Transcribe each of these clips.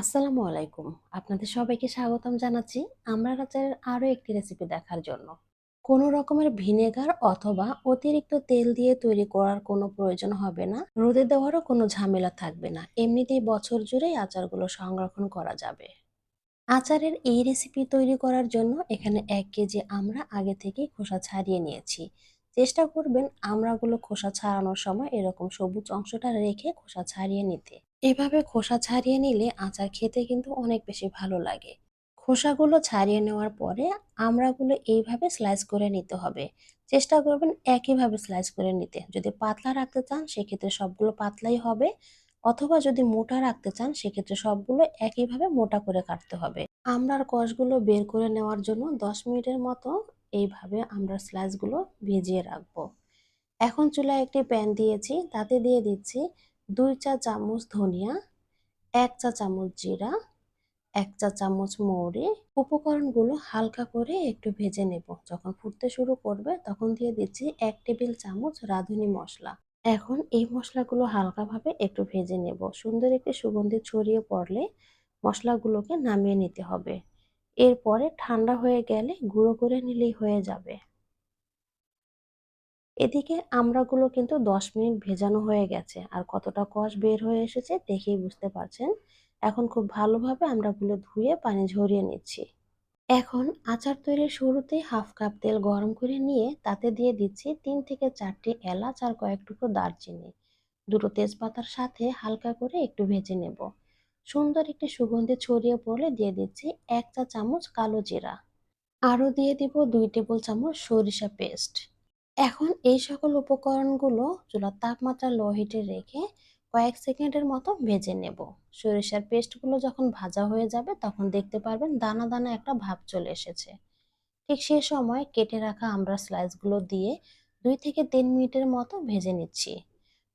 আসসালামু আলাইকুম। আপনাদের সবাইকে স্বাগতম জানাচ্ছি আমরা রাতের আরও একটি রেসিপি দেখার জন্য। কোনো রকমের ভিনেগার অথবা অতিরিক্ত তেল দিয়ে তৈরি করার কোনো প্রয়োজন হবে না। রোদে দেওয়ারও কোনো ঝামেলা থাকবে না। এমনিতেই বছর জুড়েই আচারগুলো সংরক্ষণ করা যাবে। আচারের এই রেসিপি তৈরি করার জন্য এখানে এক কেজি আমরা আগে থেকেই খোসা ছাড়িয়ে নিয়েছি। চেষ্টা করবেন আমরাগুলো খোসা ছাড়ানোর সময় এরকম সবুজ অংশটা রেখে খোসা ছাড়িয়ে নিতে। এভাবে খোসা ছাড়িয়ে নিলে আচার খেতে কিন্তু অনেক বেশি ভালো লাগে। খোসাগুলো ছাড়িয়ে নেওয়ার পরে আমড়াগুলো এইভাবে স্লাইস করে নিতে হবে। চেষ্টা করবেন একইভাবে স্লাইস করে নিতে। যদি পাতলা রাখতে চান, সেক্ষেত্রে সবগুলো পাতলাই হবে অথবা যদি মোটা রাখতে চান, সেক্ষেত্রে সবগুলো একইভাবে মোটা করে কাটতে হবে। আমড়ার কষগুলো বের করে নেওয়ার জন্য ১০ মিনিটের মতো এইভাবে আমরা স্লাইসগুলো ভিজিয়ে রাখব। এখন চুলায় একটি প্যান দিয়েছি তাতে দিয়ে দিচ্ছি ২ চা চামচ ধনিয়া, এক চা চামচ জিরা, এক চা চামচ মৌরি। উপকরণগুলো হালকা করে একটু ভেজে নেব। যখন ফুটতে শুরু করবে তখন দিয়ে দিচ্ছি এক টেবিল চামচ রাঁধুনি মশলা। এখন এই মশলাগুলো হালকাভাবে একটু ভেজে নেব। সুন্দর একটি সুগন্ধি ছড়িয়ে পড়লে মশলাগুলোকে নামিয়ে নিতে হবে। এরপরে ঠান্ডা হয়ে গেলে গুঁড়ো করে নিলেই হয়ে যাবে। এদিকে আমড়াগুলো কিন্তু ১০ মিনিট ভেজানো হয়ে গেছে আর কতটা কষ বের হয়ে এসেছে দেখেই বুঝতে পারছেন। এখন খুব ভালোভাবে আমড়াগুলো ধুয়ে পানি ঝরিয়ে নিচ্ছি। এখন আচার তৈরির শুরুতেই হাফ কাপ তেল গরম করে নিয়ে তাতে দিয়ে দিচ্ছি তিন থেকে ৪টি এলাচ আর কয়েক টুকরো দারচিনি। দুটো তেজপাতার সাথে হালকা করে একটু ভেজে নেব। সুন্দর একটি সুগন্ধি ছড়িয়ে পড়লে দিয়ে দিচ্ছি ১ চা চামচ কালো জিরা। আরও দিয়ে দিব দুই টেবিল চামচ সরিষা পেস্ট। এখন এই সকল উপকরণগুলো চুলার তাপমাত্রা লো হিটে রেখে কয়েক সেকেন্ডের মতো ভেজে নেব। সরিষার পেস্টগুলো যখন ভাজা হয়ে যাবে, তখন দেখতে পারবেন দানা দানা একটা ভাব চলে এসেছে। ঠিক সেই সময় কেটে রাখা আমরা স্লাইসগুলো দিয়ে দুই থেকে তিন মিনিটের মতো ভেজে নিচ্ছি।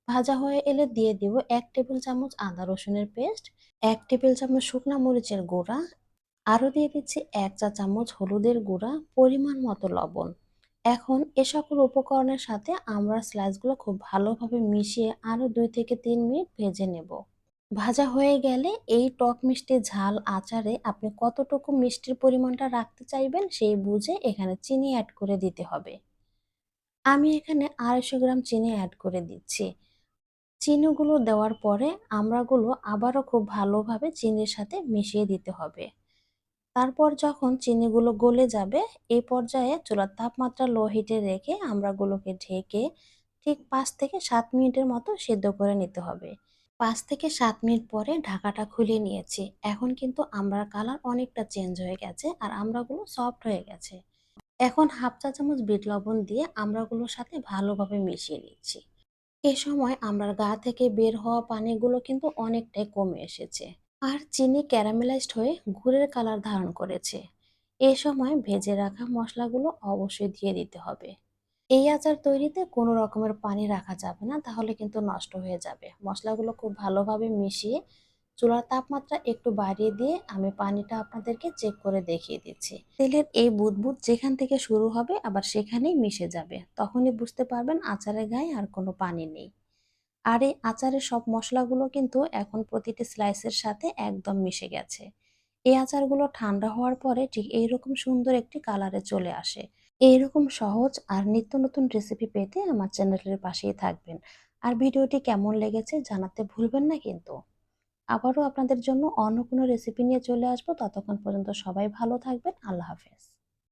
ভাজা হয়ে এলে দিয়ে দিব এক টেবিল চামচ আদা রসুনের পেস্ট, এক টেবিল চামচ শুকনা মরিচের গুঁড়া, আরও দিয়ে দিচ্ছি এক চা চামচ হলুদের গুঁড়া, পরিমাণ মতো লবণ। এখন এ সকল উপকরণের সাথে আমরা স্লাইসগুলো খুব ভালোভাবে মিশিয়ে আরও দুই থেকে তিন মিনিট ভেজে নেব। ভাজা হয়ে গেলে এই টক মিষ্টি ঝাল আচারে আপনি কতটুকু মিষ্টির পরিমাণটা রাখতে চাইবেন সেই বুঝে এখানে চিনি অ্যাড করে দিতে হবে। আমি এখানে আড়াইশো গ্রাম চিনি অ্যাড করে দিচ্ছি। চিনিগুলো দেওয়ার পরে আমরাগুলো আবারও খুব ভালোভাবে চিনির সাথে মিশিয়ে দিতে হবে। তারপর যখন চিনিগুলো গলে যাবে এই পর্যায়ে চুলার তাপমাত্রা লো হিটে রেখে আমড়াগুলোকে ঢেকে ঠিক পাঁচ থেকে সাত মিনিটের মতো সেদ্ধ করে নিতে হবে। পাঁচ থেকে সাত মিনিট পরে ঢাকাটা খুলে নিয়েছি। এখন কিন্তু আমড়ার কালার অনেকটা চেঞ্জ হয়ে গেছে আর আমড়াগুলো সফট হয়ে গেছে। এখন হাফ চা চামচ বিট লবণ দিয়ে আমড়াগুলোর সাথে ভালোভাবে মিশিয়ে নিচ্ছি। এ সময় আমরার গা থেকে বের হওয়া পানিগুলো কিন্তু অনেকটাই কমে এসেছে। আর চিনি ক্যারামেলাইজড হয়ে গুড়ের কালার ধারণ করেছে। এ সময় ভেজে রাখা মশলাগুলো অবশ্যই দিয়ে দিতে হবে। এই আচার তৈরিতে কোনো রকমের পানি রাখা যাবে না, তাহলে কিন্তু নষ্ট হয়ে যাবে। মশলাগুলো খুব ভালোভাবে মিশিয়ে চুলার তাপমাত্রা একটু বাড়িয়ে দিয়ে আমি পানিটা আপনাদেরকে চেক করে দেখিয়ে দিচ্ছি। তেলের এই বুদবুদ যেখান থেকে শুরু হবে আবার সেখানেই মিশে যাবে। তখনই বুঝতে পারবেন আচারের গায়ে আর কোনো পানি নেই। আর এই আচারের সব মশলাগুলো কিন্তু এখন প্রতিটি স্লাইসের সাথে একদম মিশে গেছে। এই আচারগুলো ঠান্ডা হওয়ার পরে ঠিক এইরকম সুন্দর একটি কালারে চলে আসে। এইরকম সহজ আর নিত্য নতুন রেসিপি পেতে আমার চ্যানেলের পাশেই থাকবেন। আর ভিডিওটি কেমন লেগেছে জানাতে ভুলবেন না কিন্তু। আবারও আপনাদের জন্য অন্য কোনো রেসিপি নিয়ে চলে আসব। ততক্ষণ পর্যন্ত সবাই ভালো থাকবেন। আল্লাহ হাফেজ।